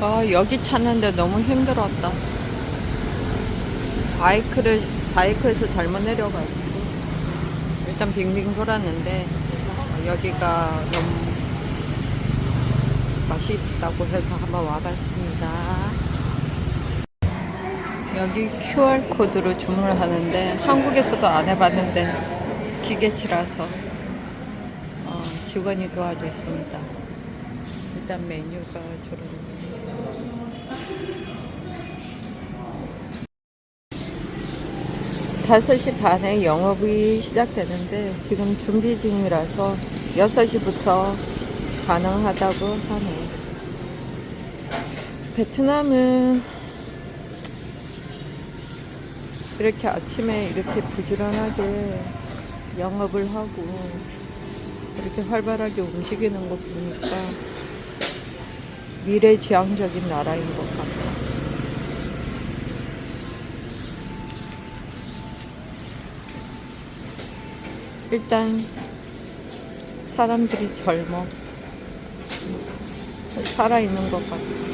아, 여기 찾는데 너무 힘들었다. 바이크를, 바이크에서 잘못 내려가지고. 일단 빙빙 돌았는데, 어, 여기가 너무 맛있다고 해서 한번 와봤습니다. 여기 QR코드로 주문을 하는데, 한국에서도 안 해봤는데, 기계치라서, 어, 직원이 도와줬습니다. 일단 메뉴가 저런 5시 반에 영업이 시작되는데 지금 준비 중이라서 6시부터 가능하다고 하네요. 베트남은 이렇게 아침에 이렇게 부지런하게 영업을 하고 이렇게 활발하게 움직이는 거 보니까 미래지향적인 나라인 것 같아요. 일단 사람들이 젊어 살아있는 것 같아요.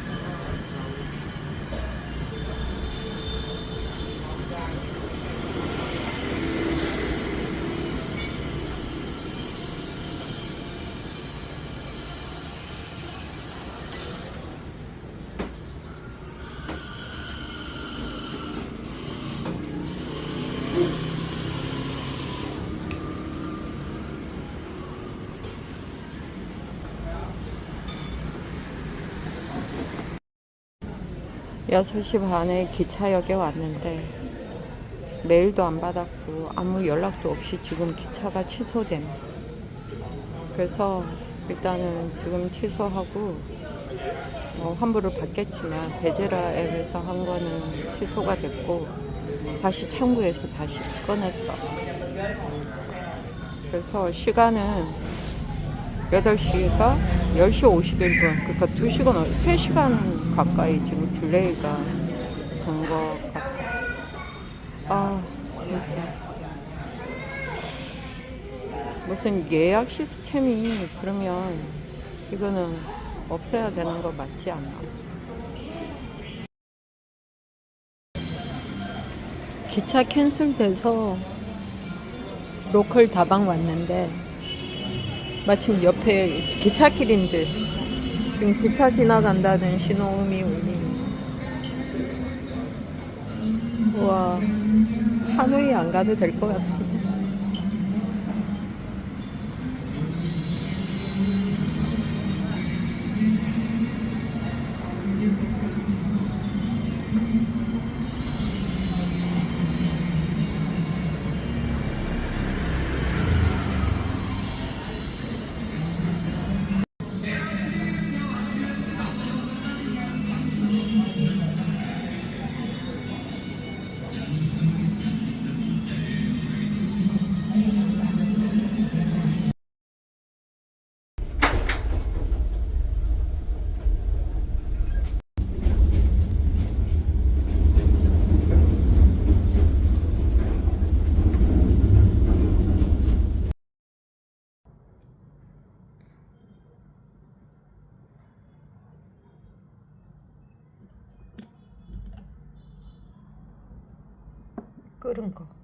6시 반에 기차역에 왔는데 메일도 안 받았고 아무 연락도 없이 지금 기차가 취소됨. 그래서 일단은 지금 취소하고 어, 환불을 받겠지만 베제라 앱에서 한 거는 취소가 됐고 다시 창구에서 다시 꺼냈어. 그래서 시간은 8시가 10시 51분. 그러니까 2시간 3시간 가까이 지금 딜레이가 된 것 같아. 아, 진짜. 무슨 예약 시스템이 그러면 이거는 없애야 되는 거 맞지 않나? 기차 캔슬돼서 로컬 다방 왔는데 마침 옆에 기차길인데 지금 기차 지나간다는 신호음이 울리네. 와 하노이 안 가도 될 것 같아. 끓은 거.